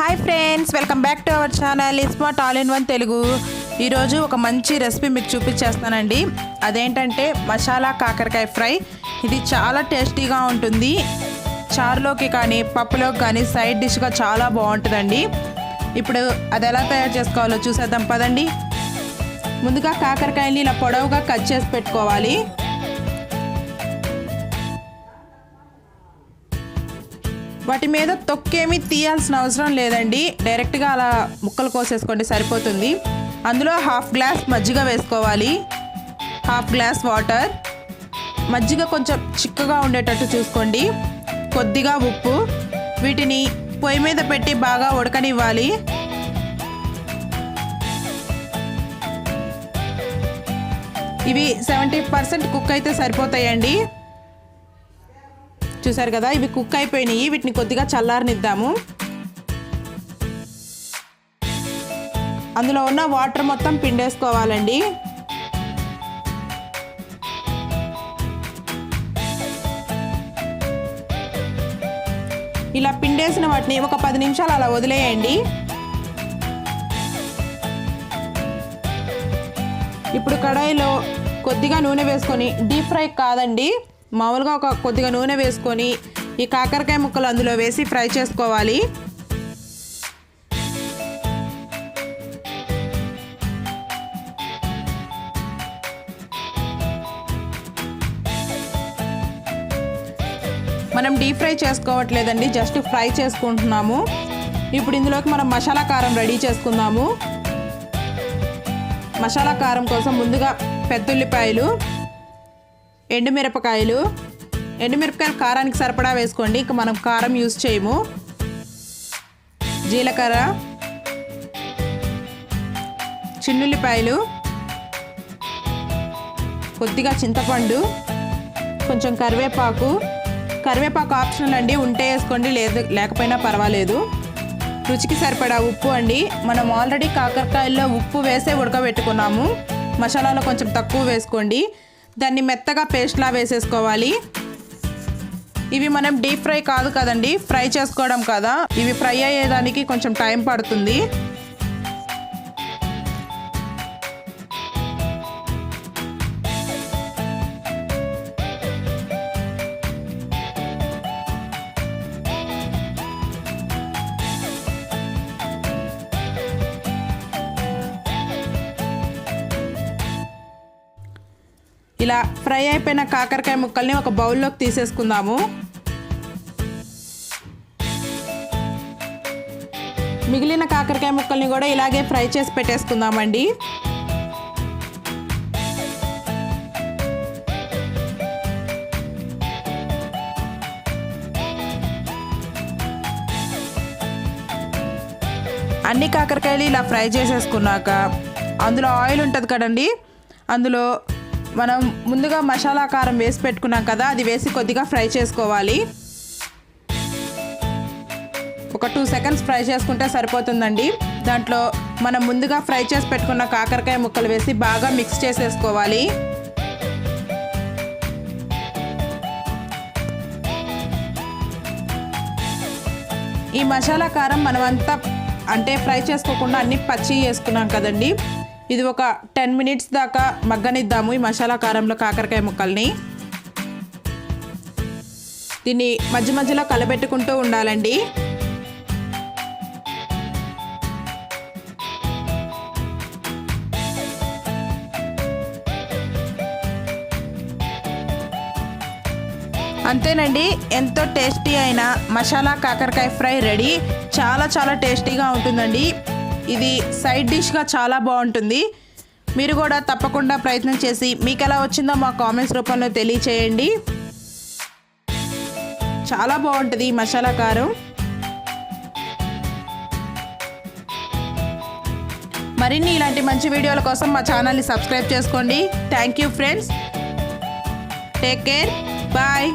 Hi friends welcome back to our channel smart all in one Telugu ఈరోజు ఒక మంచి recipe మీకు చూపించేస్తానండి. అదేంటంటే మసాలా కాకరకాయ ఫ్రై. ఇది చాలా టేస్టీగా ఉంటుంది. చారులోకి కానీ పప్పులోకి కానీ సైడ్ డిష్గా చాలా బాగుంటుందండి. ఇప్పుడు అది ఎలా తయారు చేసుకోవాలో చూసేద్దాం పదండి. ముందుగా కాకరకాయని ఇలా పొడవుగా కట్ చేసి పెట్టుకోవాలి. వాటి మీద తొక్కేమీ తీయాల్సిన అవసరం లేదండి. డైరెక్ట్గా అలా ముక్కలు కోసేసుకోండి సరిపోతుంది. అందులో హాఫ్ గ్లాస్ మజ్జిగ వేసుకోవాలి. Half glass water. మజ్జిగ కొంచెం చిక్కగా ఉండేటట్టు చూసుకోండి. కొద్దిగా ఉప్పు. వీటిని పొయ్యి మీద పెట్టి బాగా ఉడకనివ్వాలి. ఇవి సెవెంటీ పర్సెంట్ కుక్ అయితే సరిపోతాయండి. చూసారు కదా? ఇవి కుక్ అయిపోయినాయి. వీటిని కొద్దిగా చల్లారనిద్దాము. అందులో ఉన్న వాటర్ మొత్తం పిండేసుకోవాలండి. ఇలా పిండేసిన వాటిని ఒక పది నిమిషాలు అలా వదిలేయండి. ఇప్పుడు కడాయిలో కొద్దిగా నూనె వేసుకొని డీప్ ఫ్రై కాదండి. మామూలుగా ఒక కొద్దిగా నూనె వేసుకొని ఈ కాకరకాయ ముక్కలు అందులో వేసి ఫ్రై చేసుకోవాలి. మనం డీప్ ఫ్రై చేసుకోవట్లేదండి జస్ట్ ఫ్రై చేసుకుంటున్నాము. ఇప్పుడు ఇందులోకి మనం మసాలా కారం రెడీ చేసుకుందాము. మసాలా కారం కోసం ముందుగా పెద్దుల్లిపాయలు ఎండుమిరపకాయలు. ఎండుమిరపకాయలు కారానికి సరిపడా వేసుకోండి. ఇంకా మనం కారం యూజ్ చేయము. జీలకర్ర. చిన్నుల్లిపాయలు. కొద్దిగా చింతపండు. కొంచెం కరివేపాకు. కరివేపాకు ఆప్షనల్ అండి. ఉంటే వేసుకోండి. లేదు లేకపోయినా పర్వాలేదు. రుచికి సరిపడా ఉప్పు అండి. మనం ఆల్రెడీ కాకరకాయల్లో ఉప్పు వేసే ఉడకబెట్టుకున్నాము. మసాలాలో కొంచెం తక్కువ వేసుకోండి. దాన్ని మెత్తగా పేస్ట్లా వేసేసుకోవాలి. ఇవి మనం డీప్ ఫ్రై కాదు కదండి ఫ్రై చేసుకోవడం కదా. ఇవి ఫ్రై అయ్యేదానికి కొంచెం టైం పడుతుంది. ఇలా ఫ్రై అయిపోయిన కాకరకాయ ముక్కల్ని ఒక బౌల్లోకి తీసేసుకుందాము. మిగిలిన కాకరకాయ ముక్కల్ని కూడా ఇలాగే ఫ్రై చేసి పెట్టేసుకుందామండి. అన్ని కాకరకాయలు ఇలా ఫ్రై చేసేసుకున్నాక అందులో ఆయిల్ ఉంటుంది కదండి అందులో మనం ముందుగా మసాలా కారం వేసి పెట్టుకున్నాం కదా అది వేసి కొద్దిగా ఫ్రై చేసుకోవాలి. ఒక టూ సెకండ్స్ ఫ్రై చేసుకుంటే సరిపోతుందండి. దాంట్లో మనం ముందుగా ఫ్రై చేసి పెట్టుకున్న కాకరకాయ ముక్కలు వేసి బాగా మిక్స్ చేసేసుకోవాలి. ఈ మసాలా కారం మనమంతా అంటే ఫ్రై చేసుకోకుండా అన్ని పచ్చి వేసుకున్నాం కదండి. ఇది ఒక టెన్ మినిట్స్ దాకా మగ్గనిద్దాము ఈ మసాలా కారంలో కాకరకాయ ముక్కల్ని. దీన్ని మధ్య మధ్యలో కలబెట్టుకుంటూ ఉండాలండి. అంతేనండి ఎంతో టేస్టీ అయిన మసాలా కాకరకాయ ఫ్రై రెడీ. చాలా చాలా టేస్టీగా ఉంటుందండి. ఇది సైడ్ డిష్గా చాలా బాగుంటుంది. మీరు కూడా తప్పకుండా ప్రయత్నం చేసి మీకు ఎలా వచ్చిందో మా కామెంట్స్ రూపంలో తెలియచేయండి. చాలా బాగుంటుంది ఈ మసాలా కారం. మరిన్ని ఇలాంటి మంచి వీడియోల కోసం మా ఛానల్ని సబ్స్క్రైబ్ చేసుకోండి. Thank you friends take care bye